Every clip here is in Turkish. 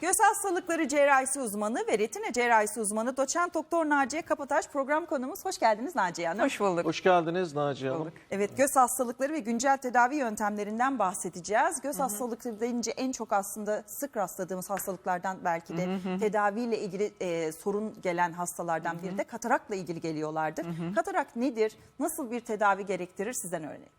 Göz hastalıkları cerrahisi uzmanı ve retina cerrahisi uzmanı doçent doktor Naciye Kapataş program konumuz. Hoş geldiniz Naciye Hanım. Hoş bulduk. Hoş geldiniz Naciye Hanım. Evet göz hastalıkları ve güncel tedavi yöntemlerinden bahsedeceğiz. Göz hastalıkları deyince en çok aslında sık rastladığımız hastalıklardan belki de tedaviyle ilgili e, sorun gelen hastalardan biri de katarakla ilgili geliyorlardır. Katarak nedir? Nasıl bir tedavi gerektirir sizden örneğin?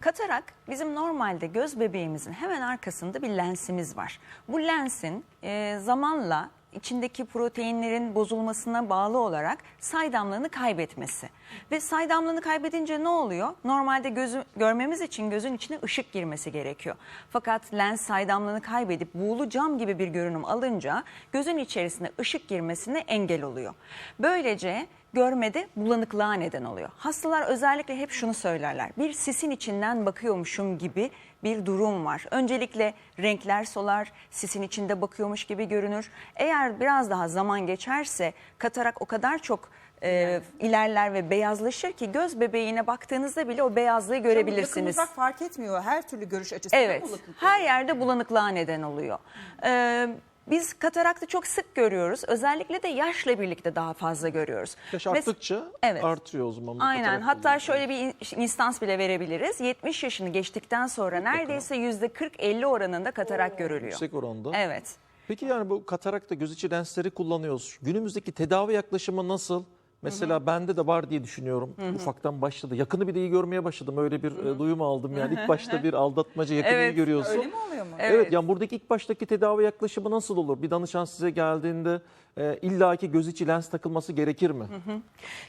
Katarak bizim normalde göz bebeğimizin hemen arkasında bir lensimiz var. Bu lensin e, zamanla içindeki proteinlerin bozulmasına bağlı olarak saydamlığını kaybetmesi. Ve saydamlığını kaybedince ne oluyor? Normalde gözü görmemiz için gözün içine ışık girmesi gerekiyor. Fakat lens saydamlığını kaybedip buğulu cam gibi bir görünüm alınca gözün içerisine ışık girmesine engel oluyor. Böylece görmede bulanıklığa neden oluyor. Hastalar özellikle hep şunu söylerler. Bir sisin içinden bakıyormuşum gibi bir durum var. Öncelikle renkler solar, sisin içinde bakıyormuş gibi görünür. Eğer biraz daha zaman geçerse katarak o kadar çok e, ilerler ve beyazlaşır ki göz bebeğine baktığınızda bile o beyazlığı Yakın görebilirsiniz. uzak fark etmiyor. Her türlü görüş açısından Evet, her yerde bulanıklığa neden oluyor. Ee, biz kataraktı çok sık görüyoruz. Özellikle de yaşla birlikte daha fazla görüyoruz. Yaş arttıkça Evet. artıyor o zaman. Aynen. Hatta oluyor. şöyle bir in- instans bile verebiliriz. 70 yaşını geçtikten sonra neredeyse %40-50 oranında katarak görülüyor. Yüksek oranda. Evet. Peki yani bu katarakta göz içi lensleri kullanıyoruz. Günümüzdeki tedavi yaklaşımı nasıl? Mesela bende de var diye düşünüyorum. Ufaktan başladı. Yakını bile iyi görmeye başladım. Öyle bir e, duyum aldım yani. İlk başta bir aldatmaca yakını iyi Evet, görüyorsun. Öyle mi oluyor mu? Evet. Evet. yani buradaki ilk baştaki tedavi yaklaşımı nasıl olur? Bir danışan size geldiğinde e, illaki göz içi lens takılması gerekir mi?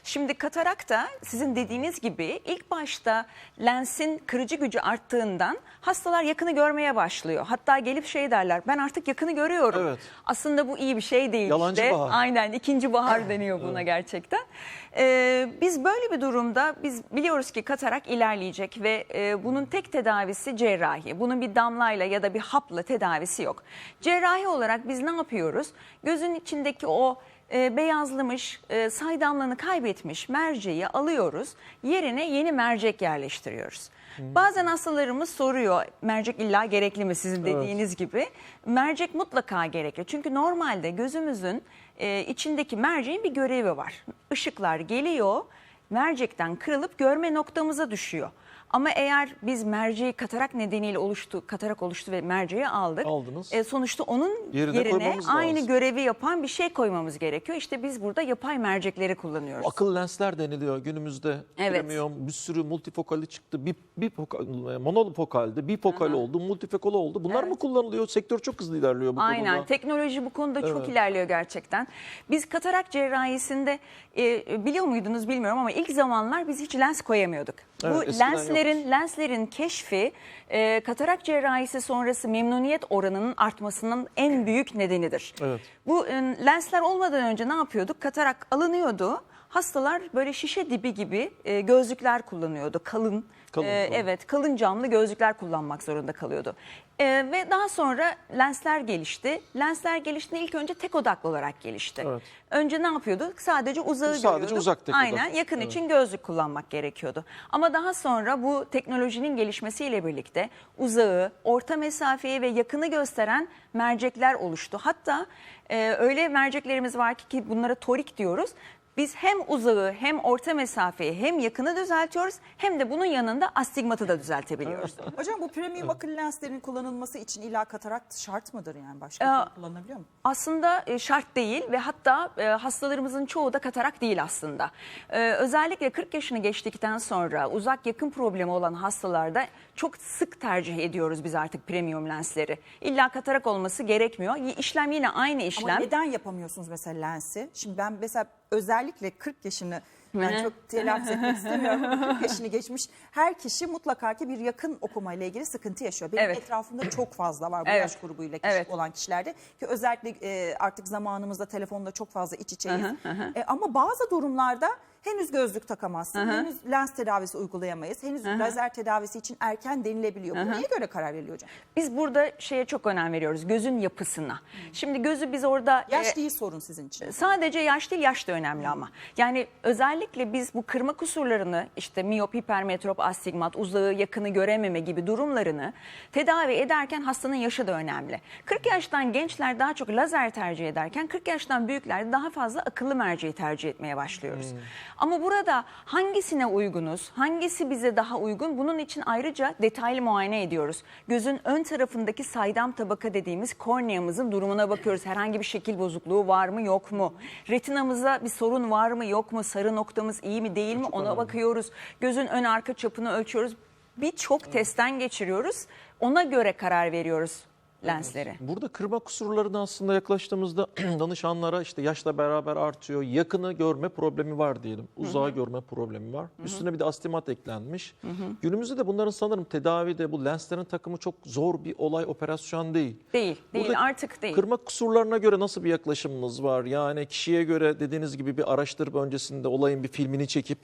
Şimdi katarakta sizin dediğiniz gibi ilk başta lensin kırıcı gücü arttığından hastalar yakını görmeye başlıyor. Hatta gelip şey derler ben artık yakını görüyorum. Evet. Aslında bu iyi bir şey değil Yalancı işte. bahar. Aynen ikinci bahar deniyor buna gerçekten. Ee, biz böyle bir durumda biz biliyoruz ki katarak ilerleyecek ve e, bunun tek tedavisi cerrahi. Bunun bir damlayla ya da bir hapla tedavisi yok. Cerrahi olarak biz ne yapıyoruz? Gözün içindeki o e, beyazlamış, e, saydamlığını kaybetmiş merceği alıyoruz. Yerine yeni mercek yerleştiriyoruz. Bazen hastalarımız soruyor mercek illa gerekli mi sizin Evet. dediğiniz gibi. Mercek mutlaka gerekli. Çünkü normalde gözümüzün e, içindeki merceğin bir görevi var. Işıklar geliyor, mercekten kırılıp görme noktamıza düşüyor. Ama eğer biz merceği katarak nedeniyle oluştu, katarak oluştu ve merceği aldık. Aldınız. e, sonuçta onun Yerine yerine koymamız aynı lazım. görevi yapan bir şey koymamız gerekiyor. İşte biz burada yapay mercekleri kullanıyoruz. Akıl lensler deniliyor günümüzde. Evet. Premium bir sürü multifokali çıktı. Bir, bir monofokalde, bifokal oldu, multifokal oldu. Bunlar mı kullanılıyor? Sektör çok hızlı ilerliyor bu Aynen. konuda. Teknoloji bu konuda çok ilerliyor gerçekten. Biz katarak cerrahisinde e, biliyor muydunuz bilmiyorum ama ilk zamanlar biz hiç lens koyamıyorduk. Evet, bu eskiden lenslerin yoktu. lenslerin keşfi e, katarak cerrahisi sonrası memnuniyet oranının artmasının en büyük nedenidir. Evet. Bu e, lensler olmadan önce ne yapıyorduk? Katarak alınıyordu. Hastalar böyle şişe dibi gibi e, gözlükler kullanıyordu. Kalın, Kalın, e, kalın. evet kalın camlı gözlükler kullanmak zorunda kalıyordu. E, ve daha sonra lensler gelişti. Lensler geliştiğinde ilk önce tek odaklı olarak gelişti. Evet. Önce ne yapıyorduk? Sadece uzağı Sadece görüyorduk. uzak tek Aynen yakın Evet. için gözlük kullanmak gerekiyordu. Ama daha sonra bu teknolojinin gelişmesiyle birlikte uzağı, orta mesafeyi ve yakını gösteren mercekler oluştu. Hatta e, öyle merceklerimiz var ki, ki bunlara torik diyoruz. Biz hem uzağı hem orta mesafeyi hem yakını düzeltiyoruz hem de bunun yanında astigmatı da düzeltebiliyoruz. Hocam bu premium akıllı lenslerin kullanılması için illa katarak şart mıdır yani? Başka Ee, türlü kullanılabiliyor mu? Aslında e, şart değil ve hatta e, hastalarımızın çoğu da katarak değil aslında. E, Özellikle 40 yaşını geçtikten sonra uzak yakın problemi olan hastalarda çok sık tercih ediyoruz biz artık premium lensleri. İlla katarak olması gerekmiyor. Y- İşlem yine aynı işlem. Ama neden yapamıyorsunuz mesela lensi? Şimdi ben mesela özellikle 40 yaşını ben çok telaffuz etmek istemiyorum ama 40 yaşını geçmiş her kişi mutlaka ki bir yakın okumayla ilgili sıkıntı yaşıyor. Benim Evet. etrafımda çok fazla var bu Evet. yaş grubuyla kişi Evet. olan kişilerde ki özellikle e, artık zamanımızda telefonda çok fazla iç içeyiz. E, ama bazı durumlarda henüz gözlük takamazsın, henüz lens tedavisi uygulayamayız, henüz lazer tedavisi için erken denilebiliyor. Bu neye göre karar veriliyor hocam? Biz burada şeye çok önem veriyoruz gözün yapısına. Şimdi gözü biz orada Yaş e, değil sorun sizin için. Sadece yaş değil yaş da önemli ama. Yani özellikle özellikle biz bu kırma kusurlarını işte miyop, hipermetrop, astigmat, uzağı, yakını görememe gibi durumlarını tedavi ederken hastanın yaşı da önemli. 40 yaştan gençler daha çok lazer tercih ederken 40 yaştan büyükler daha fazla akıllı merceği tercih etmeye başlıyoruz. Ama burada hangisine uygunuz, hangisi bize daha uygun bunun için ayrıca detaylı muayene ediyoruz. Gözün ön tarafındaki saydam tabaka dediğimiz korneamızın durumuna bakıyoruz. Herhangi bir şekil bozukluğu var mı yok mu? Retinamıza bir sorun var mı yok mu? Sarı noktamız iyi mi değil mi ona bakıyoruz. Gözün ön arka çapını ölçüyoruz. Birçok testten geçiriyoruz. Ona göre karar veriyoruz lensleri. Burada kırma kusurlarına aslında yaklaştığımızda danışanlara işte yaşla beraber artıyor. Yakını görme problemi var diyelim. Uzağı görme problemi var. Üstüne bir de astigmat eklenmiş. Günümüzde de bunların sanırım tedavide bu lenslerin takımı çok zor bir olay, operasyon değil. Değil, değil Burada artık değil. Kırma kusurlarına göre nasıl bir yaklaşımınız var? Yani kişiye göre dediğiniz gibi bir araştırıp öncesinde olayın bir filmini çekip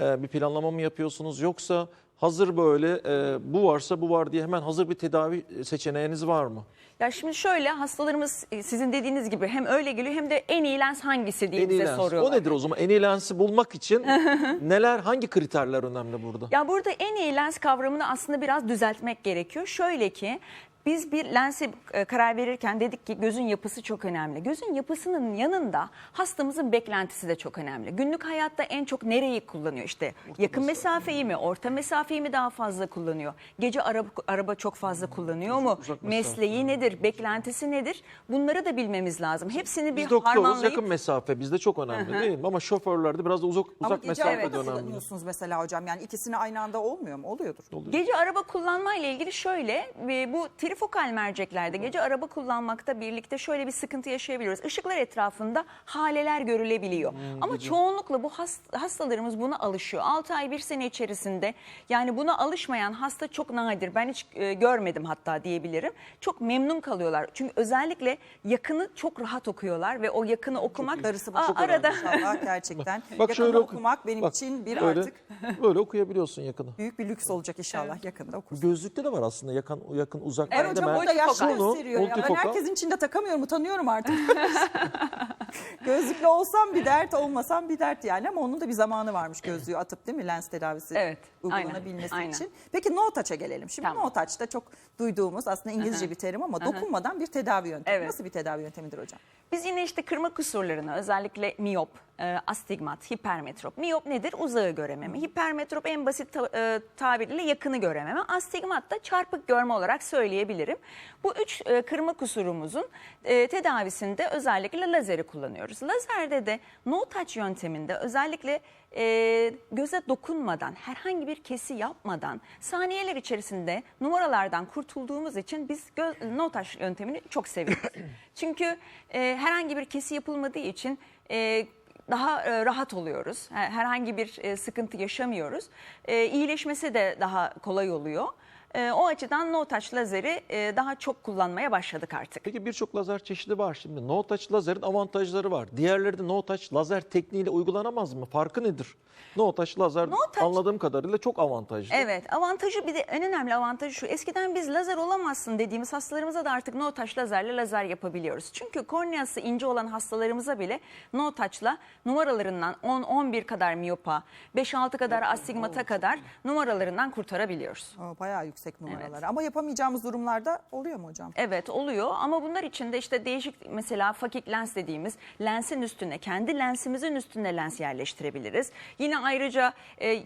e, bir planlama mı yapıyorsunuz? Yoksa hazır böyle e, bu varsa bu var diye hemen hazır bir tedavi seçeneğiniz var mı? Ya şimdi şöyle hastalarımız sizin dediğiniz gibi hem öyle geliyor hem de en iyi lens hangisi diye En bize lens. soruyorlar. O nedir o zaman? En iyi lensi bulmak için neler, hangi kriterler önemli burada? Ya burada en iyi lens kavramını aslında biraz düzeltmek gerekiyor. Şöyle ki biz bir lense e, karar verirken dedik ki gözün yapısı çok önemli. Gözün yapısının yanında hastamızın beklentisi de çok önemli. Günlük hayatta en çok nereyi kullanıyor? İşte yakın mesafeyi mi, orta mesafeyi mi daha fazla kullanıyor? Gece araba, araba çok fazla kullanıyor mu? uzak mesafe. Mesleği nedir? Beklentisi nedir? Bunları da bilmemiz lazım. Hepsini bir Biz doktoruz harmanlayıp yakın mesafe bizde çok önemli değil mi? Ama şoförlerde biraz da uzak, Ama uzak gece mesafe de arabada önemli. kullanıyorsunuz mesela hocam. Yani ikisini aynı anda olmuyor mu? Oluyordur. Gece araba kullanma ile ilgili şöyle e, bu trifokal merceklerde gece araba kullanmakta birlikte şöyle bir sıkıntı yaşayabiliyoruz. Işıklar etrafında haleler görülebiliyor. Ama çoğunlukla bu hast- hastalarımız buna alışıyor. 6 ay bir sene içerisinde yani buna alışmayan hasta çok nadir. Ben hiç e, görmedim hatta diyebilirim. Çok memnun kalıyorlar. Çünkü özellikle yakını çok rahat okuyorlar ve o yakını okumak Darısı Aa, başa arada inşallah gerçekten. Bak şöyle oku- okumak benim bak, için bir böyle, artık Böyle okuyabiliyorsun yakını. büyük bir lüks olacak inşallah yakında okursun. Gözlükte de var aslında yakın yakın uzak. Evet hocam ben- burada yaş multifokal. gösteriyor. Ya. Ben herkesin içinde takamıyorum, utanıyorum artık. Gözlüklü olsam bir dert, olmasam bir dert yani. Ama onun da bir zamanı varmış gözlüğü atıp değil mi lens tedavisi Evet, uygulanabilmesi aynen, için. Peki no touch'a gelelim. Şimdi Tamam. no touch da çok duyduğumuz aslında İngilizce bir terim ama dokunmadan bir tedavi yöntemi. Evet. Nasıl bir tedavi yöntemidir hocam? Biz yine işte kırma kusurlarını özellikle miyop, e, astigmat, hipermetrop. Miyop nedir? Uzağı görememe. Hipermetrop en basit ta- e, tabiriyle yakını görememe. Astigmat da çarpık görme olarak söyleyebilirim. Bu üç e, kırma kusurumuzun e, tedavisinde özellikle lazeri kullanıyoruz. Lazerde de no touch yönteminde özellikle e, göze dokunmadan, herhangi bir kesi yapmadan saniyeler içerisinde numaralardan kurtulduğumuz için biz göz, no touch yöntemini çok seviyoruz. Çünkü e, herhangi bir kesi yapılmadığı için e, daha e, rahat oluyoruz. Her- Herhangi bir e, sıkıntı yaşamıyoruz. E, iyileşmesi de daha kolay oluyor. E, o açıdan no touch lazeri e, daha çok kullanmaya başladık artık. Peki birçok lazer çeşidi var şimdi. No touch lazerin avantajları var. Diğerleri de no touch lazer tekniğiyle uygulanamaz mı? Farkı nedir? No touch lazer No touch- anladığım kadarıyla çok avantajlı. Evet avantajı bir de en önemli avantajı şu. Eskiden biz lazer olamazsın dediğimiz hastalarımıza da artık no touch lazerle lazer yapabiliyoruz. Çünkü korneası ince olan hastalarımıza bile no touch'la numaralarından 10-11 kadar miyopa, 5-6 kadar astigmata kadar numaralarından kurtarabiliyoruz. O bayağı yüksek numaralar. Ama yapamayacağımız durumlarda oluyor mu hocam? Evet oluyor ama bunlar için de işte değişik mesela fakik lens dediğimiz lensin üstüne kendi lensimizin üstüne lens yerleştirebiliriz. Yine ayrıca e,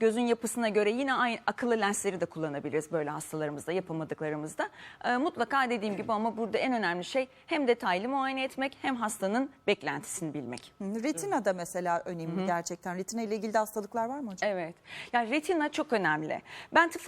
gözün yapısına göre yine aynı akıllı lensleri de kullanabiliriz böyle hastalarımızda yapamadıklarımızda. E, mutlaka dediğim gibi ama burada en önemli şey hem detaylı muayene etmek hem hastanın beklentisini bilmek. Retinada mesela önemli gerçekten. Retina ile ilgili de hastalıklar var mı hocam? Evet. Yani retina çok önemli. Ben tıp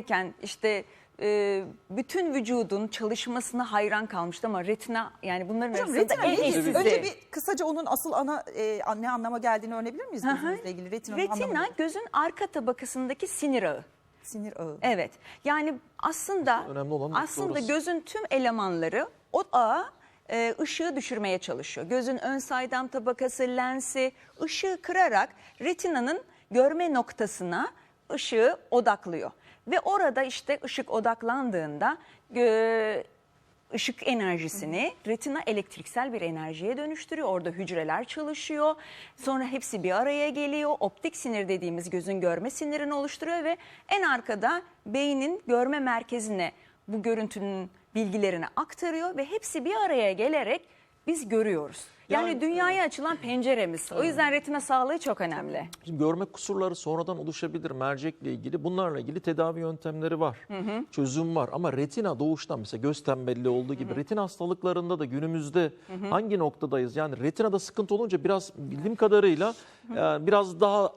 fakültesindeyken işte e, bütün vücudun çalışmasına hayran kalmıştım ama retina yani bunların Hocam arasında retina en nedir? eşsizi. Önce bir kısaca onun asıl ana e, ne anlama geldiğini öğrenebilir miyiz gözümüzle ilgili? Retinanın Retina gözün arka tabakasındaki sinir ağı. Sinir ağı. Evet. Yani aslında Önemli olan nokta aslında orası. gözün tüm elemanları o ağa e, ışığı düşürmeye çalışıyor. Gözün ön saydam tabakası, lensi ışığı kırarak retinanın görme noktasına ışığı odaklıyor. Ve orada işte ışık odaklandığında gö- ışık enerjisini retina elektriksel bir enerjiye dönüştürüyor. Orada hücreler çalışıyor. Sonra hepsi bir araya geliyor. Optik sinir dediğimiz gözün görme sinirini oluşturuyor ve en arkada beynin görme merkezine bu görüntünün bilgilerini aktarıyor ve hepsi bir araya gelerek biz görüyoruz. Yani, Yani- dünyaya açılan penceremiz. O yüzden retina sağlığı çok önemli. Şimdi görme kusurları sonradan oluşabilir mercekle ilgili. Bunlarla ilgili tedavi yöntemleri var. Çözüm var ama retina doğuştan mesela göz tembelliği olduğu gibi retina hastalıklarında da günümüzde hangi noktadayız? Yani retinada sıkıntı olunca biraz bildiğim kadarıyla yani biraz daha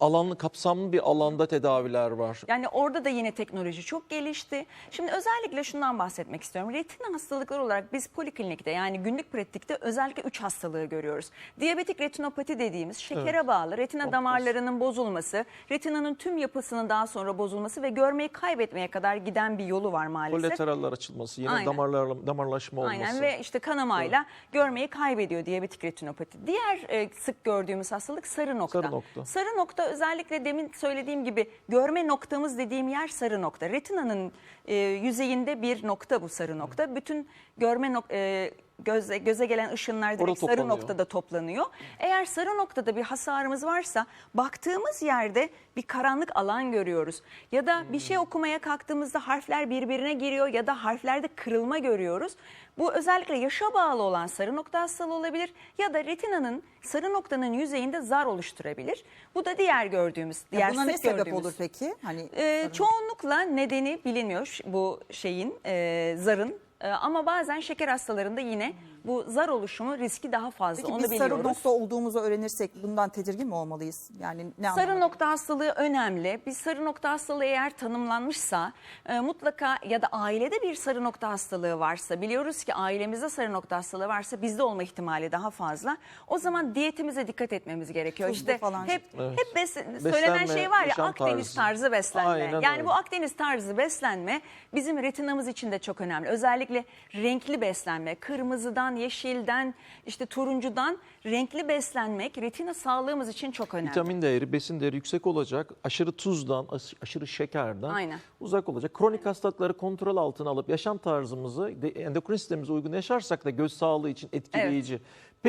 alanlı kapsamlı bir alanda tedaviler var. Yani orada da yine teknoloji çok gelişti. Şimdi özellikle şundan bahsetmek istiyorum. Retina hastalıkları olarak biz poliklinikte yani günlük pratikte özellikle 3 hastalığı görüyoruz. Diyabetik retinopati dediğimiz şekere bağlı retina damarlarının bozulması, retinanın tüm yapısının daha sonra bozulması ve görmeyi kaybetmeye kadar giden bir yolu var maalesef. Kolateraller açılması, yine Aynen. damarlar, damarlaşma olması. Aynen ve işte kanamayla görmeyi kaybediyor diyabetik retinopati. Diğer e, sık gördüğümüz hastalık sarı nokta. Sarı nokta. Sarı nokta özellikle demin söylediğim gibi görme noktamız dediğim yer sarı nokta. Retinanın e, yüzeyinde bir nokta bu sarı nokta. Bütün görme nok e, göze, göze gelen ışınlar direkt sarı toplanıyor. noktada toplanıyor. Eğer sarı noktada bir hasarımız varsa baktığımız yerde bir karanlık alan görüyoruz. Ya da bir şey okumaya kalktığımızda harfler birbirine giriyor ya da harflerde kırılma görüyoruz. Bu özellikle yaşa bağlı olan sarı nokta hastalığı olabilir ya da retinanın sarı noktanın yüzeyinde zar oluşturabilir. Bu da diğer gördüğümüz, diğer Buna ne sık sebep gördüğümüz. olur peki? Hani Ee, çoğunlukla nedeni bilinmiyor bu şeyin e, zarın E, ama bazen şeker hastalarında yine bu zar oluşumu riski daha fazla Peki onu biz biliyoruz. sarı nokta olduğumuzu öğrenirsek bundan tedirgin mi olmalıyız? Yani ne Sarı anlamda? nokta hastalığı önemli. Bir sarı nokta hastalığı eğer tanımlanmışsa e, mutlaka ya da ailede bir sarı nokta hastalığı varsa biliyoruz ki ailemizde sarı nokta hastalığı varsa bizde olma ihtimali daha fazla. O zaman diyetimize dikkat etmemiz gerekiyor. Tuzlu işte falan. hep Evet. hep bes- söylenen Beslenme, şey var ya yaşam Akdeniz tarzı. tarzı beslenme. Aynen yani öyle. bu Akdeniz tarzı beslenme bizim retinamız için de çok önemli. Özellikle renkli beslenme, kırmızıdan, yeşilden, işte turuncudan renkli beslenmek retina sağlığımız için çok önemli. Vitamin değeri, besin değeri yüksek olacak. Aşırı tuzdan, aş- aşırı şekerden Aynen. uzak olacak. Kronik hastalıkları kontrol altına alıp yaşam tarzımızı endokrin sistemimize uygun yaşarsak da göz sağlığı için etkileyici.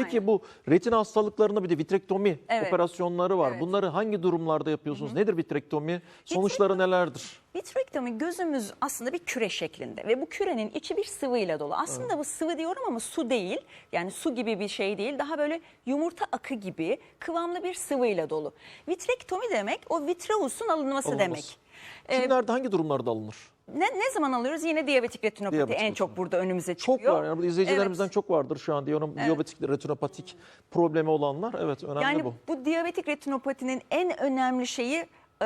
Peki Aynen. bu retina hastalıklarında bir de vitrektomi Evet. operasyonları var. Evet. Bunları hangi durumlarda yapıyorsunuz? Nedir vitrektomi? Sonuçları nelerdir? Vitrektomi gözümüz aslında bir küre şeklinde ve bu kürenin içi bir sıvıyla dolu. Aslında bu sıvı diyorum ama su değil. Yani su gibi bir şey değil. Daha böyle yumurta akı gibi kıvamlı bir sıvıyla dolu. Vitrektomi demek o vitreusun alınması, Alınması. demek. Ee, Kimlerde hangi durumlarda alınır? ne, ne zaman alıyoruz? Yine diyabetik retinopati Diyabetik en çok retinopati. burada önümüze çıkıyor. Çok var. Yani burada izleyicilerimizden çok vardır şu an diyorum. Diyabetik, retinopatik problemi olanlar. Evet önemli Yani bu. bu. diyabetik retinopatinin en önemli şeyi e,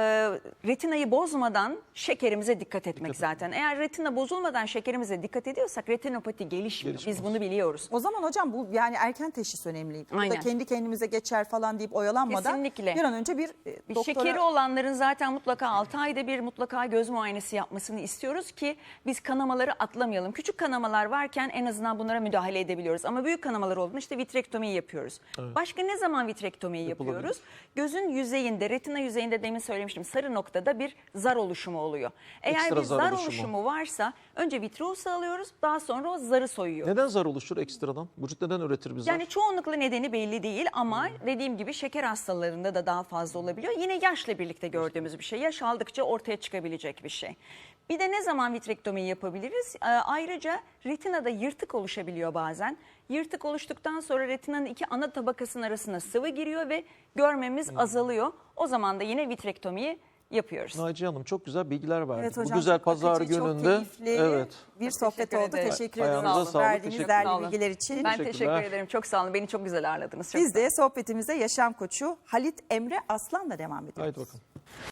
retinayı bozmadan şekerimize dikkat etmek zaten. Eğer retina bozulmadan şekerimize dikkat ediyorsak retinopati gelişmiyor. Gelişmez. Biz bunu biliyoruz. O zaman hocam bu yani erken teşhis önemli. Burada Aynen. kendi kendimize geçer falan deyip oyalanmadan Kesinlikle. bir an önce bir, e, Bir doktora... Şekeri olanların zaten mutlaka 6 ayda bir mutlaka göz muayenesi yapmasını istiyoruz ki biz kanamaları atlamayalım. Küçük kanamalar varken en azından bunlara müdahale edebiliyoruz. Ama büyük kanamalar olduğunda işte vitrektomiyi yapıyoruz. Başka ne zaman vitrektomiyi yapıyoruz? Gözün yüzeyinde, retina yüzeyinde demin söylemiştim sarı noktada bir zar oluşumu oluyor. Eğer Ekstra bir zar zar, oluşumu. oluşumu. varsa önce vitreusu alıyoruz daha sonra o zarı soyuyor. Neden zar oluşur ekstradan? Vücut neden üretir bir zar? Yani çoğunlukla nedeni belli değil ama dediğim gibi şeker hastalarında da daha fazla olabiliyor. Yine yaşla birlikte gördüğümüz bir şey. Yaş aldıkça ortaya çıkabilecek bir şey. Bir de ne zaman vitrektomi yapabiliriz? Ee, ayrıca retinada yırtık oluşabiliyor bazen. Yırtık oluştuktan sonra retinanın iki ana tabakasının arasına sıvı giriyor ve görmemiz azalıyor. O zaman da yine vitrektomiyi yapıyoruz. Naciye Hanım çok güzel bilgiler verdi. Evet Bu hocam, güzel çok pazar akıcı, gününde. Çok keyifli evet. bir Çok sohbet teşekkür oldu. ederim. Teşekkür Ayağınıza ediyoruz sağlık, verdiğiniz teşekkür değerli ederim. bilgiler için. Ben Teşekkürler. teşekkür ederim. Çok sağ olun. Beni çok güzel ağırladınız. Çok Biz de sohbetimize yaşam koçu Halit Emre Aslan'la devam ediyoruz. Haydi bakalım.